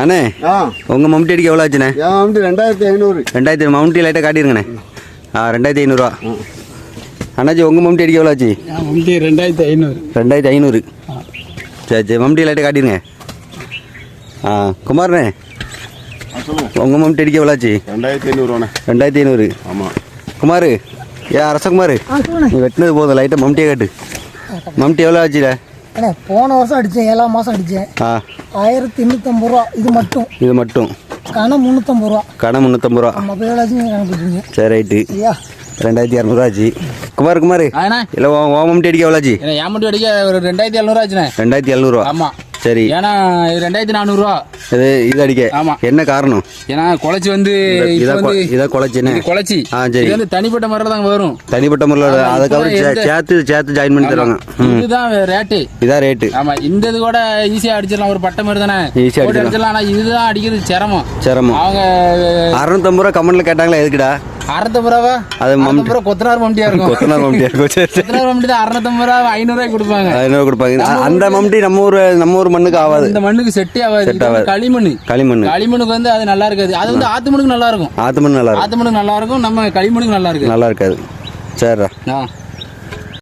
அண்ணே ஆ. உங்கள் மம்டி அடிக்க எவ்வளோ ஆச்சுண்ணே? வந்து ரெண்டாயிரத்தி ஐநூறு. ரெண்டாயிரத்தி மம்டி லைட்டாக காட்டிருங்கண்ணே. ஆ ரெண்டாயிரத்தி ஐநூறுரூவா அண்ணாச்சி உங்கள் மம்டி அடிக்க எவ்வளோ ஆச்சு? வண்டி ரெண்டாயிரத்தி ஐநூறு. ரெண்டாயிரத்தி ஐநூறு. சரி சரி மம்டி லைட்டாக காட்டிருங்க. ஆ குமார்ண்ணே உங்கள் மம்டி அடிக்க எவ்வளோ ஆச்சு? ரெண்டாயிரத்தி ஐநூறுவாண்ணே. ரெண்டாயிரத்தி ஐநூறு. ஆமாம் குமார் ஏ அரசகுமார் நீ வெட்டினது போதும் லைட்டாக மம்டியை காட்டு. மம்டி எவ்வளோ ஆச்சுல அண்ணே போன வருஷம் அடித்தேன் ஏழாம் மாதம் அடித்தேன் ஆ ஆயிரத்தி எண்ணூற்றம்பது ரூபா இது மட்டும் இது மட்டும் கணம் முந்நூற்றம்பது ரூபா கடை முந்நூற்றம்பது ரூபா நம்ம பேராச்சும் கணக்கு சரி ரைட்டு ஐயா ரெண்டாயிரத்தி இரநூறுவா ஆச்சு குமார் குமார் இல்லை ஓ ஓ மம்டி அடிக்க எவ்வளோ ஆச்சு ஏன்னா என் மட்டும் அடிக்க ஒரு ரெண்டாயிரத்தி எழுநூறு ஆச்சுண்ணே ரெண்டாயிரத்தி எழுநூறுவா ஆமா சரி. ஏன்னா இது ரெண்டாயிரத்தி நானூறுரூவா இது இது அடிக்க. ஆமா. என்ன காரணம்? ஏன்னா குழச்சி வந்து இதை கொ- வந்து இதை குழச்சினே இது குழச்சி. ஆ, சரி. இது வந்து தனிப்பட்ட முறையில் தான் வரும். தனிப்பட்ட முறையில் அதுக்கப்புறம் சேர்த்து சேர்த்து ஜாயின் பண்ணி தருவாங்க. இதுதான் ரேட்டு இதான் ரேட்டு ஆமா இந்த இது கூட ஈஸியா அடிச்சிடலாம். ஒரு பட்டை மாதிரி தானே? போட்டு அடிச்சிடலாம். அடிச்சிடலாம். ஆனா இதுதான் அடிக்கிறது சிரமம். சிரமம். அவங்க அறுநூத்தம்பது ரூபா கமெண்ட்ல கேட்டாங்களா எதுக்குடா? அறுநூத்தம்பது அது மம்- அறுநூத்தம்பது ரூபா கொத்தனார் மம்டியா இருக்கும். கொத்தனார் மம்டி இருக்கும். சரி கொத்தனார் மம்டி தான் அறுநூத்தம்பது ரூபா ஐநூறு ரூபாய்க்கு கொடுப்பாங்க. ஐநூறு கொடுப்பாங்க. அந்த மம்டி நம்ம ஊர் நம்ம ஊர் மண்ணுக்கு ஆகாது இந்த மண்ணுக்கு செட்டே ஆகாது. ஆகாது. களிமண் களிமண் களிமண்ணுக்கு வந்து அது நல்லா இருக்காது. அது வந்து ஆத்து மண்ணுக்கு நல்லா இருக்கும். ஆத்து மண் நல்லா இருக்கும். ஆத்து மண்ணுக்கு நல்லா இருக்கும். நம்ம களிமண்ணுக்கு நல்லா இருக்கு. நல்லா இருக்காது. சரிடா. ஆ.